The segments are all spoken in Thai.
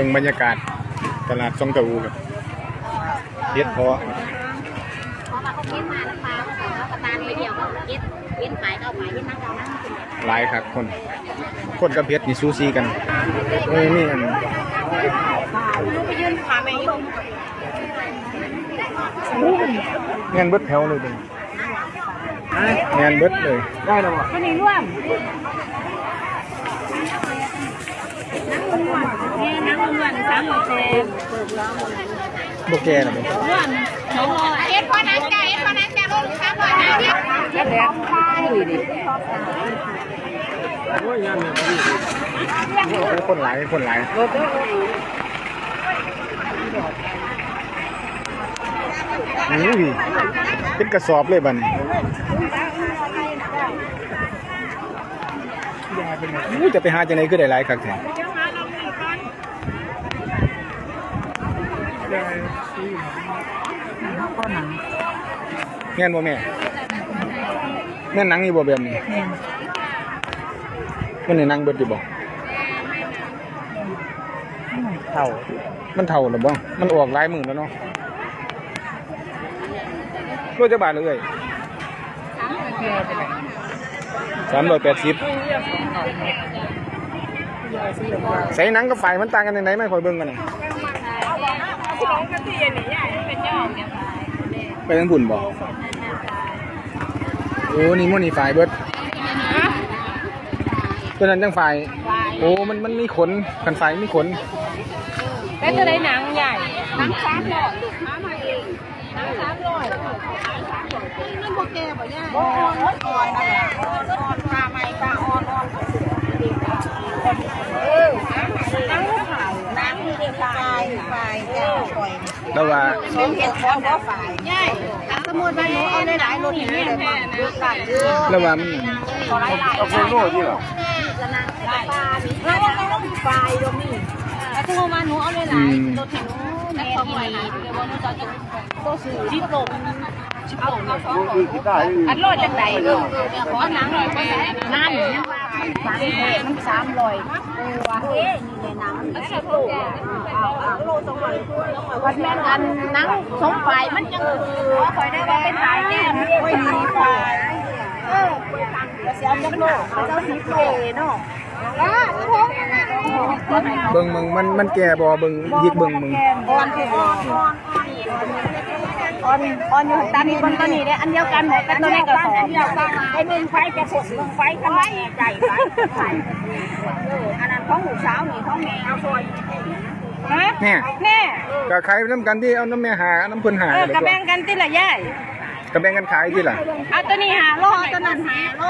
เป็นบรรยากาศตลาดซองตะอูครับเฮ็ดเพาะพราะว่าเขาเก็บมาน้ำปลาเขาเอากระตานไปเดียวเขาเก็บเก็บขายก็เอาขายที่นั่งเรานั่งกินหลายครับคน คนกับเฮ็ดนี่ซูซีกันเอ้ยนี่อันลูกไปยืนขาแม่ยุ่งงานเบิดแถวเลยเป็นงานเบิดเลย ได้แล้วบ่คน นี้ร่วมนี่นั่งร่วมสามหมดเจ็ดบ่แก่แล้วบ่ร่วมสองร้อยเอ็ดพอนั้นจ้ะเอ็ดพอนั้นจ้ะลงสามร้อยนะเนี่ยเอ็ดของไทยดิโอ้คนหลายคนหลายนี่พี่เป็นกระสอบเลยบัดนี้อู้จะไปหาจังได๋คือได้หลายคักแท้ แม่นบ่แม่แม่นหนังอยู่บ่แบบนี้มันนี่หนังเบิดอยู่บ่เท่ามันเท่าหรือบ่มันออกหลายหมื่นแล้วเนาะโลจะบาทเลยสามร้อยแปดสิบใส่หนังกับไฟมันต่างกันในไหนไม่ค่อยเบิ่งกันน่ะ ไปทางบุญบ่โอ้นี่มันนี่ไฟเบิดตัวนั้นจังไฟโอ้มันมันมีขนคันไฟมีขนแล้วจะได้หนังใหญ่หนังสามร้อยลูกค้ามาเองหนังสามร้อยนี่พวกแกบ่ย่าอ่อนอ่อนนะอ่อนอ่อนปลาใหม่ปลาอ่อนอ่อนเออน้ำขาวน้ำเด็กฝ่ายฝ่ายเจ้าปล่อย แล้วว่าสมเห็ดของบ่ฝ่ายใหญ่สมมุติว่าหนูเอาหลายๆรถนี่เลยบ่เลือกได้เด้อแล้วว่ามันขอหลายๆเอาโลที่หรอได้ปลานี่แล้วแล้วฝ่ายตรงนี้แล้วถึงมาหนูเอาหลายๆรถให้หนู แม่ที่นี่เดี๋ยวนก็ซื้อชิปลงชิปลงอาสองโลอันโลจังไดเออขอหนังหน่อยไปนั่นมันสามร้อยตัวเอ๊ะนี่ในหนังมันชิปลงเอาเอาโลองร้อยวันแม่นอันนังสองฝ่ายมันจังคือคอยได้ว่าเป็นสายแก้มไม่ดีฝ่ายเออเสียจังโลเจ้าสิโลเนาะ เบิ่งมึงมันมันแก่บ่เบิ่งยิกเบิ่งมึงอ่อนคืออ่อนอ่อนอ่อนอ่อนอยู่ตามีบนตัวนี้เนี่ยอันเดียวกันหมดแต่ตัวนี้ก็สองไอ้มึงไฟจะผลมึงไฟข้างในใจไฟไฟอันนั้นของหมูสาวนี่ของแม่เอาซอยฮะเนี่ยแน่ก็ขายน้ำกันที่เอาน้ำแม่หาน้ำเพิ่นหาเออเลยกระแบ่งกันติละย่าย กระแบงกันขายที่ล่ะเอาตัวนี้หาโลเอาตัวนั้นหาโล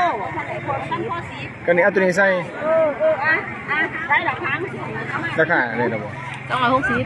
ตั้งพอสีก็นี้เอาตัวนี้ใส่เออเอออะอะได้หรอครั้งราคาอะไรนะบ่ต้องร้อยหกสิบ